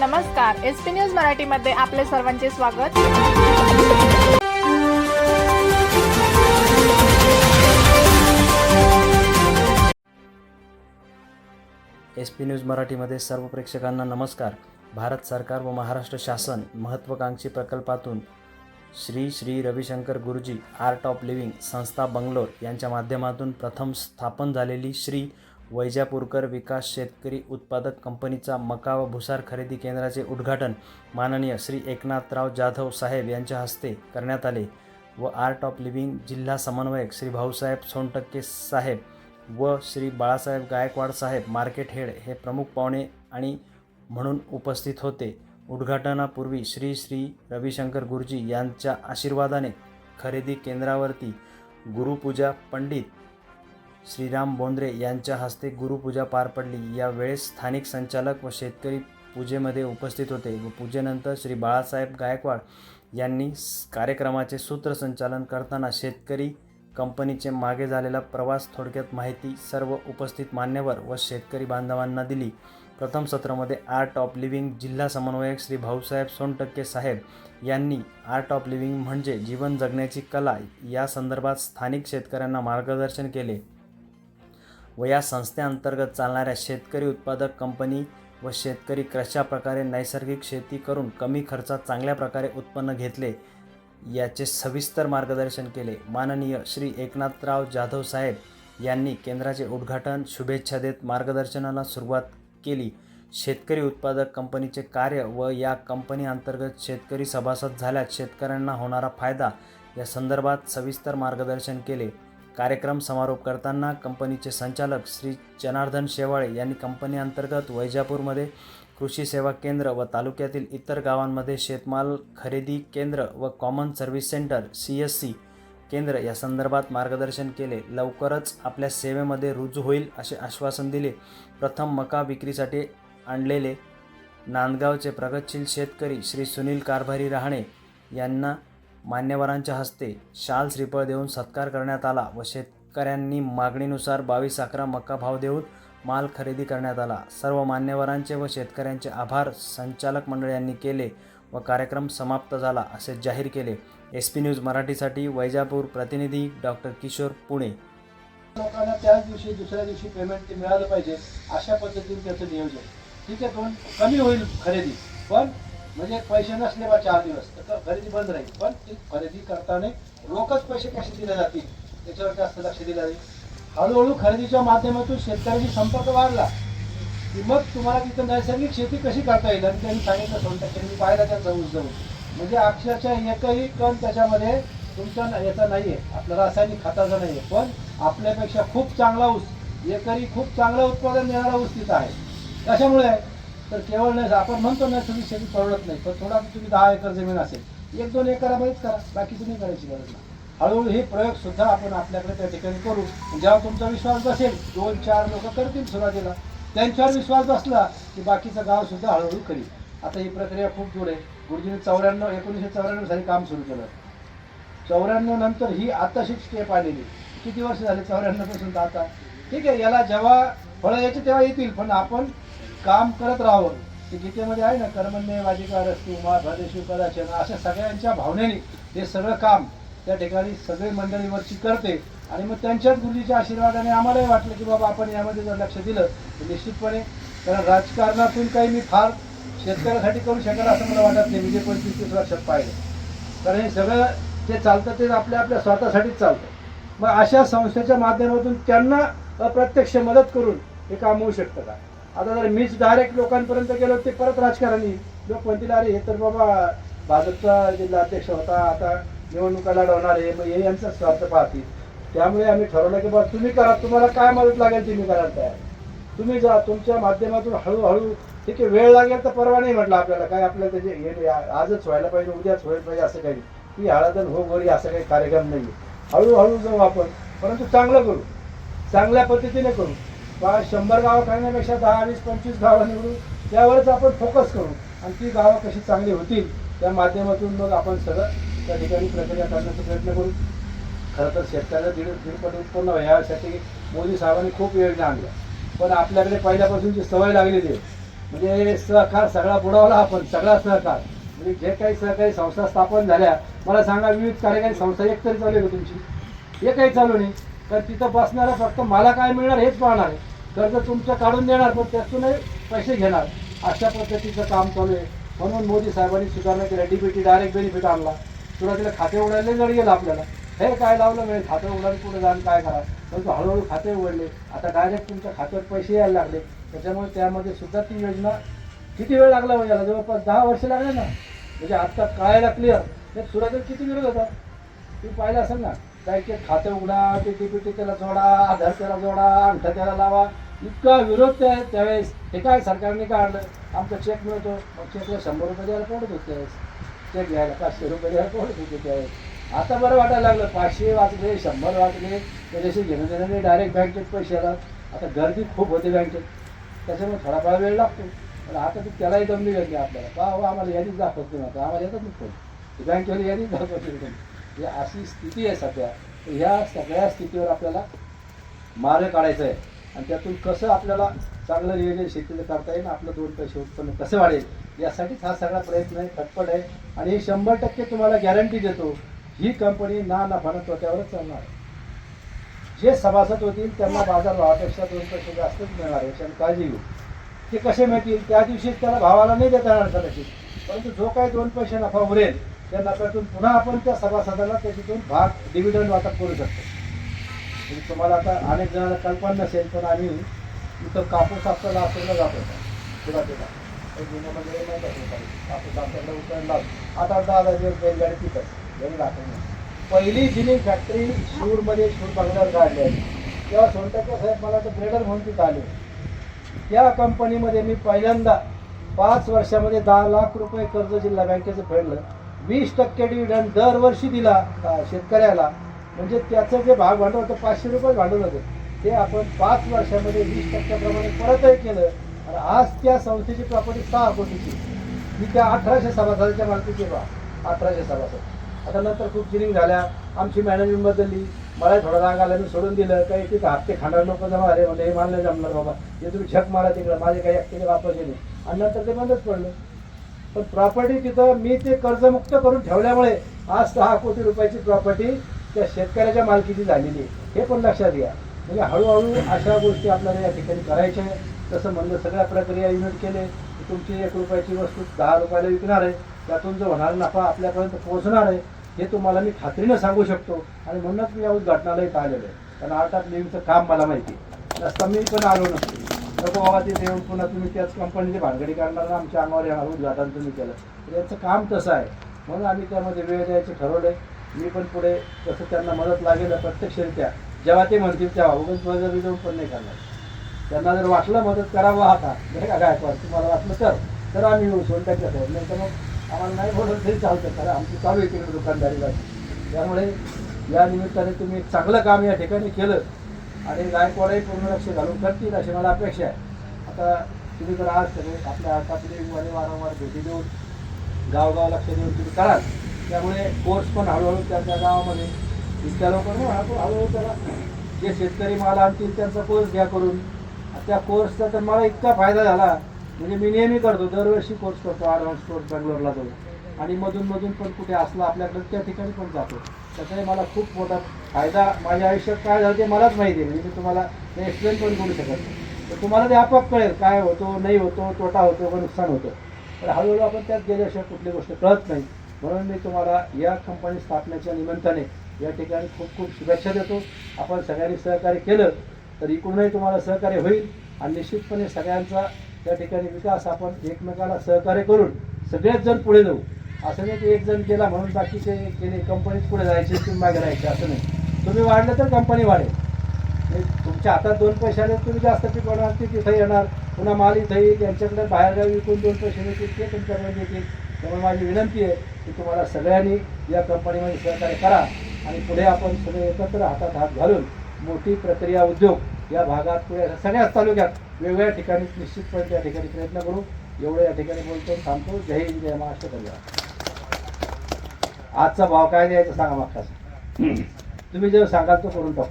नमस्कार S P news मराठीमध्ये आपले सर्वांचे स्वागत. एस पी न्यूज मराठीमध्ये सर्व प्रेक्षकांना नमस्कार. भारत सरकार व महाराष्ट्र शासन महत्त्वाकांक्षी प्रकल्पातून श्री श्री रविशंकर गुरुजी आर्ट ऑफ लिव्हिंग संस्था बंगलोर यांच्या माध्यमातून प्रथम स्थापन झालेली श्री वैजापूरकर विकास शेतकरी उत्पादक कंपनीचा मका व भुसार खरेदी केंद्राचे उद्घाटन माननीय श्री एकनाथराव जाधव साहेब यांच्या हस्ते करण्यात आले व आर्ट ऑफ लिव्हिंग जिल्हा समन्वयक श्री भाऊसाहेब सोनटक्के साहेब व श्री बाळासाहेब गायकवाड साहेब मार्केट हेड हे प्रमुख पाहुणे आणि म्हणून उपस्थित होते. उद्घाटनापूर्वी श्री श्री रविशंकर गुरुजी यांच्या आशीर्वादाने खरेदी केंद्रावरती गुरुपूजा पंडित श्रीराम बोंद्रे यांच्या हस्ते गुरुपूजा पार पडली. यावेळेस स्थानिक संचालक व शेतकरी पूजेमध्ये उपस्थित होते व पूजेनंतर श्री बाळासाहेब गायकवाड यांनी कार्यक्रमाचे सूत्रसंचालन करताना शेतकरी कंपनीचे मागे झालेला प्रवास थोडक्यात माहिती सर्व उपस्थित मान्यवर व शेतकरी बांधवांना दिली. प्रथम सत्रामध्ये आर्ट ऑफ लिव्हिंग जिल्हा समन्वयक श्री भाऊसाहेब सोनटक्के साहेब यांनी आर्ट ऑफ लिव्हिंग म्हणजे जीवन जगण्याची कला या संदर्भात स्थानिक शेतकऱ्यांना मार्गदर्शन केले. व या संस्थेअंतर्गत चालणाऱ्या शेतकरी उत्पादक कंपनी व शेतकरी कशा प्रकारे नैसर्गिक शेती करून कमी खर्चात चांगल्या प्रकारे उत्पन्न घेतले याचे सविस्तर मार्गदर्शन केले. माननीय श्री एकनाथराव जाधव साहेब यांनी केंद्राचे उद्घाटन शुभेच्छा देत मार्गदर्शनाला सुरुवात केली. शेतकरी उत्पादक कंपनीचे कार्य व या कंपनी अंतर्गत शेतकरी सभासद झाल्यास शेतकऱ्यांना होणारा फायदा या संदर्भात सविस्तर मार्गदर्शन केले. कार्यक्रम समारोप करताना कंपनीचे संचालक श्री जनार्दन शेवाळे यांनी कंपनी अंतर्गत वैजापूरमध्ये कृषी सेवा केंद्र व तालुक्यातील इतर गावांमध्ये शेतमाल खरेदी केंद्र व common service centre C S C केंद्र या संदर्भात मार्गदर्शन केले. लवकरच आपल्या सेवेमध्ये रुजू होईल असे आश्वासन दिले. प्रथम मका विक्रीसाठी आणलेले नांदगावचे प्रगतशील शेतकरी श्री सुनील कारभारी रहाणे यांना मान्यवरांच्या हस्ते शाल श्रीफळ देऊन सत्कार करण्यात आला व शेतकऱ्यांनी मागणीनुसार बावीस अकरा मक्का भाव देऊन माल खरेदी करण्यात आला. सर्व मान्यवरांचे व शेतकऱ्यांचे आभार संचालक मंडळ यांनी केले व कार्यक्रम समाप्त झाला असे जाहीर केले. एस पी न्यूज मराठीसाठी वैजापूर प्रतिनिधी डॉक्टर किशोर पुणे. लोकांना त्याच दिवशी दुसऱ्या दिवशी पेमेंट ते मिळालं पाहिजे अशा पद्धतीने त्याचं नियोजन. ठीक आहे पण कमी होईल खरेदी. पण म्हणजे पैसे नसले बा चार दिवस. तर खरेदी बंद राहील. पण ती खरेदी करताना रोखच पैसे कसे दिले जातील? त्याच्यावर जास्त लक्ष दिलं जाईल. हळूहळू खरेदीच्या माध्यमातून शेतकऱ्यांशी संपर्क वाढला. की मग तुम्हाला तिथं नैसर्गिक शेती कशी करता येईल? आणि त्यांनी सांगितलं सोन टक्के मी पाहिला त्यांचा ऊस जाऊन. म्हणजे अक्षरशः एकही कण त्याच्यामध्ये तुमच्या याचा नाही आहे आपला रासायनिक खताचा नाही आहे पण आपल्यापेक्षा खूप चांगला ऊस एकरी खूप चांगलं उत्पादन देणारा ऊस तिथं आहे. कशामुळे? आहे तर केवळ नाही आपण म्हणतो नैसर्गिक शेती परवडत नाही पण थोडा तुम्ही दहा एकर जमीन असेल एक दोन एकरामध्येच करा बाकीचं नाही करायची गरज नाही. हळूहळू हे प्रयोग सुद्धा आपण आपल्याकडे त्या ठिकाणी करू. जेव्हा तुमचा विश्वास बसेल दोन चार लोक करतील सुरुवातीला. त्यांच्यावर विश्वास बसला की बाकीचं गाव सुद्धा हळूहळू करील. आता ही प्रक्रिया खूप दूर आहे. गुरुजीने चौऱ्याण्णव एकोणीसशे चौऱ्याण्णव साली काम सुरू केलं. चौऱ्याण्णव नंतर ही आताशी स्टेप आलेली किती वर्ष झाले चौऱ्याण्णवपासून तर आता? ठीक आहे याला जेव्हा फळं यायची तेव्हा येतील पण आपण काम करत राहावं. ते गीतेमध्ये आहे ना कर्मण्य वाजिकार रस्ती उमा भदेशू कदाचन अशा सगळ्यांच्या भावनेने हे सगळं काम त्या ठिकाणी सगळी मंडळीवरची करते. आणि मग त्यांच्याच गुरुजीच्या आशीर्वादाने आम्हालाही वाटलं की बाबा आपण यामध्ये जर लक्ष दिलं तर निश्चितपणे कारण राजकारणातून काही मी फार शेतकऱ्यासाठी करू शकेल असं मला वाटत नाही. म्हणजे पंचवीस तीस वर्षात पाहिलं. कारण हे सगळं जे चालतं ते आपल्या आपल्या स्वतःसाठीच चालतं. मग अशा संस्थेच्या माध्यमातून त्यांना अप्रत्यक्ष मदत करून हे काम होऊ शकतं का? आता जर मीच डायरेक्ट लोकांपर्यंत गेलो ते परत राजकारणी. लोक म्हणतील अरे हे तर बाबा भाजपचा जिल्हा अध्यक्ष होता आता निवडणुका लढवणार आहे मग हे यांचा स्वार्थ पाहतील. त्यामुळे आम्ही ठरवलं की बाबा तुम्ही करा तुम्हाला काय मदत लागेल तुम्ही मी करायला तयार. तुम्ही जा तुमच्या माध्यमातून हळूहळू ठीक आहे वेळ लागेल तर परवा नाही म्हटलं आपल्याला काय आपल्याला त्याचे हे नाही, आजच व्हायला पाहिजे उद्याच व्हायला पाहिजे असं काही की ती हळदन हो गोरी असं काही कार्यक्रम नाही हळूहळू जाऊ आपण परंतु चांगलं करू. चांगल्या पद्धतीने करू. शंभर गावं करण्यापेक्षा दहा वीस पंचवीस गावं निवडू त्यावरच आपण फोकस करू. आणि ती गावं कशी चांगली होतील त्या माध्यमातून मग आपण सगळं त्या ठिकाणी प्रक्रिया करण्याचा प्रयत्न करू. खरं तर शेतकऱ्याला दीड दीडपट उत्पन्न व्हावं यासाठी मोदी साहेबांनी खूप योजना आणल्या. पण आपल्याकडे पहिल्यापासून जी सवय लागलेली आहे म्हणजे सहकार सगळा बुडवला आपण सगळा सहकार. म्हणजे जे काही सहकारी संस्था स्थापन झाल्या मला सांगा विविध कार्यकारी संस्था एक तरी चालू आहे का तुमची? एकही चालू नाही. तर तिथं बसणारा फक्त मला काय मिळणार हेच पाहणार आहे. कर्ज तुमचं काढून देणार पण त्यातूनही पैसे घेणार. अशा पद्धतीचं काम चालू आहे. म्हणून मोदी साहेबांनी सुधारणा केल्या डीबीटी डायरेक्ट बेनिफिट आणला. सुरुवातीला खाते उघडायला जड गेलं आपल्याला. हे काय लावलं म्हणजे खातं उघडायला पुढे जाऊन काय करा? परंतु हळूहळू खाते उघडले. आता डायरेक्ट तुमच्या खात्यावर पैसे यायला लागले. त्याच्यामुळे त्यामध्ये सुद्धा ती योजना किती वेळ लागला म्हणजे याला? जवळपास दहा वर्ष लागले ना. म्हणजे आत्ता कळायला क्लिअर हे सुरुवातीला किती विरोध होता? तुम्ही पाहिलं असेल ना? बँकेत खाते उघडा ते टी त्याला जोडा आधार त्याला जोडा अंगठा त्याला लावा. इतका विरोध त्या त्यावेळेस हे काय सरकारने काढलं आमचा चेक मिळतो. मग चेकला शंभर रुपये द्यायला पडत होते त्यावेळेस. चेक घ्यायला पाचशे रुपये द्यायला पडत होते त्यावेळेस. आता बरं वाटायला लागलं. पाचशे वाचले शंभर वाचले. त्याच्याशी घेणं देण्याने डायरेक्ट बँकेत पैसे आला आता गर्दी खूप होते बँकेत त्याच्यामुळे थोडाफार वेळ लागतो. पण आता ती त्यालाही दमली गेली आपल्याला. का हो, आम्हाला यादीच दाखवत नाही आता आम्हाला येतात नाही फोन बँकेवर यादीच दाखवत नाही म्हणजे अशी स्थिती आहे सध्या. तर ह्या सगळ्या स्थितीवर आपल्याला मार्ग काढायचा आहे. आणि त्यातून कसं आपल्याला चांगलं नियोजन शेतीचं करता येईल आपलं दोन पैसे उत्पन्न कसं वाढेल यासाठीच हा सगळा प्रयत्न आहे खटपट आहे. आणि हे शंभर टक्के तुम्हाला गॅरंटी देतो ही कंपनी ना नफाना तोट्यावरच चालणार आहे. जे सभासद होतील त्यांना बाजार भावापेक्षा दोन पैसे जास्तच मिळणार आहे याच्याने काळजी घेऊ. ते कसे मिळतील त्या दिवशीच त्याला भावाला नाही देता येणार कदाचित परंतु जो काही दोन पैसे नफा उरेल त्या नफ्यातून पुन्हा आपण त्या सभासदाला त्याच्यातून भाग डिव्हिडंड वाटप करू शकतो. म्हणजे तुम्हाला आता अनेक जणांना कल्पना नसेल पण आम्ही इथं कापूस आपल्याला आपल्याला जात होता सुरुवातीला जुन्यामध्ये कापूस आपल्याला उतरला. आठ दहा दिवस बैलगाडी तिथं. घरी दाखवून पहिली जिनिंग फॅक्टरी शूरमध्ये शूर बंगल्यावर काढली आहे तेव्हा सोनटक्के साहेब मला तर ग्रेडर म्हणून तिथं आले. त्या कंपनीमध्ये मी पहिल्यांदा पाच वर्षामध्ये दहा लाख रुपये कर्ज जिल्हा बँकेचं फेडलं. वीस टक्के डिव्हिडंड दरवर्षी दिला शेतकऱ्याला. म्हणजे त्याचं जे भाग भांडवल होतं पाचशे रुपये भांडवल होतं. ते आपण पाच वर्षामध्ये वीस टक्क्याप्रमाणे परतही केलं. आणि आज त्या संस्थेची प्रॉपर्टी सहा कोटीची. मी त्या अठराशे सभासदाच्या मालकीची बा. अठराशे सभासद. आता नंतर खूप जिनिंग झाल्या. आमची मॅनेजमेंट बदलली. मला थोडा राग आला मी सोडून दिलं. काही तिथं हप्ते खाणार लोक जमा झाले. म्हणजे हे मानलं जमणार बाबा. हे तुम्ही झक मारा तिकडं. माझे काही हप्ते वापरले नाही आणि नंतर ते बंदच पडलं. पण प्रॉपर्टी तिथं मी ते कर्जमुक्त करून ठेवल्यामुळे आज सहा कोटी रुपयाची प्रॉपर्टी त्या शेतकऱ्याच्या मालकीची झालेली आहे. हे पण लक्षात घ्या. म्हणजे हळूहळू अशा गोष्टी आपल्याला या ठिकाणी करायच्या आहे तसं म्हणलं सगळ्या प्रक्रिया युनिट केले की तुमची एक रुपयाची वस्तू दहा रुपयाला विकणार आहे. त्यातून जो होणारा नफा आपल्यापर्यंत पोहोचणार आहे हे तुम्हाला मी खात्रीनं सांगू शकतो. आणि म्हणूनच मी या उद्घाटनाला इथं आहे. कारण आर्ट ऑफ लिव्हिंगचं काम मला माहिती आहे. नसता मी पण आलो नसतो. नको बाबा ते देऊन पुन्हा तुम्ही त्याच कंपनीची भानगडी करणार आमच्या अंगावर येणार उद्घाटन तुम्ही केलं. तर याचं काम तसं आहे. म्हणून आम्ही त्यामध्ये वेळ द्यायचं ठरवलं आहे मी पण पुढे तसं त्यांना मदत लागेल प्रत्यक्षरित्या जेव्हा ते म्हणतील तेव्हा. उगाच बळजबरी जाऊन पण नाही करणार. त्यांना जर वाटलं मदत करावं आता नाही का गायकवाड तुम्हाला वाटलं तर तर आम्ही येऊ सोडून त्याच्यात नाही तर मग आम्हाला नाही बोलत तरी चालतं. कारण आमची चालू आहे तिकडे दुकानदारीला त्यामुळे या निमित्ताने तुम्ही एक चांगलं काम या ठिकाणी केलं आणि गायकवाडही पूर्ण लक्ष घालून करतील अशी मला अपेक्षा आहे. आता तुम्ही जर आज सगळे आपल्या आतापर्यंत वारंवार भेटी देऊन गावगाव लक्ष देऊन तुम्ही कराल त्यामुळे कोर्स पण हळूहळू त्या त्या गावामध्ये इतक्या लोकांना हळू- हळूहळू त्याला जे शेतकरी माल आणतील त्यांचा कोर्स घ्या करून. त्या कोर्सचा तर मला इतका फायदा झाला म्हणजे मी नेहमी करतो दरवर्षी कोर्स करतो ॲडव्हान्स कोर्स बँगलोरला जाऊन. आणि मधून मधून पण कुठे असला आपल्याकडे त्या ठिकाणी पण जातो. त्याचाही मला खूप मोठा फायदा माझ्या आयुष्यात काय झालं ते मलाच माहिती आहे म्हणजे मी तुम्हाला ते एक्सप्लेन पण करू शकत नाही. तर तुम्हाला ते आपोआप कळेल काय होतो नाही होतो तोटा होतो व नुकसान होतं. तर हळूहळू आपण त्यात गेल्याशिवाय कुठली गोष्ट कळत नाही. म्हणून मी तुम्हाला या कंपनी स्थापनेच्या निमित्ताने या ठिकाणी खूप खूप शुभेच्छा देतो. आपण सगळ्यांनी सहकार्य केलं तर इकडूनही तुम्हाला सहकार्य होईल आणि निश्चितपणे सगळ्यांचा त्या ठिकाणी विकास आपण एकमेकाला सहकार्य करून सगळेच जण पुढे जाऊ. असं नाही की एक जण केला म्हणून बाकीचे केले कंपनीत पुढे जायचे तुम्ही मागे राहायचे असं नाही. तुम्ही वाढलं तर कंपनी वाढेल. म्हणजे तुमच्या हातात दोन पैसे आले तुम्ही जास्त पिकवणार ते तिथं येणार. पुन्हा माल इथं येईल त्यांच्याकडे बाहेर विकून दोन पैसे मिळतील ते तुमच्याकडे येतील त्यामुळे माझी विनंती आहे की तुम्हाला सगळ्यांनी या कंपनीमध्ये सहकार्य करा आणि पुढे आपण सगळे एकत्र हातात हात घालून मोठी प्रक्रिया उद्योग या भागात पुढे सगळ्याच तालुक्यात वेगवेगळ्या ठिकाणी निश्चितपणे त्या ठिकाणी प्रयत्न करू. एवढं या ठिकाणी बोलतो थांबतो. जय हिंद जय महाराष्ट्र धन्यवाद आजचा भाव काय द्यायचा सांगा मागचा तुम्ही जे सांगाल तो करून टाकू.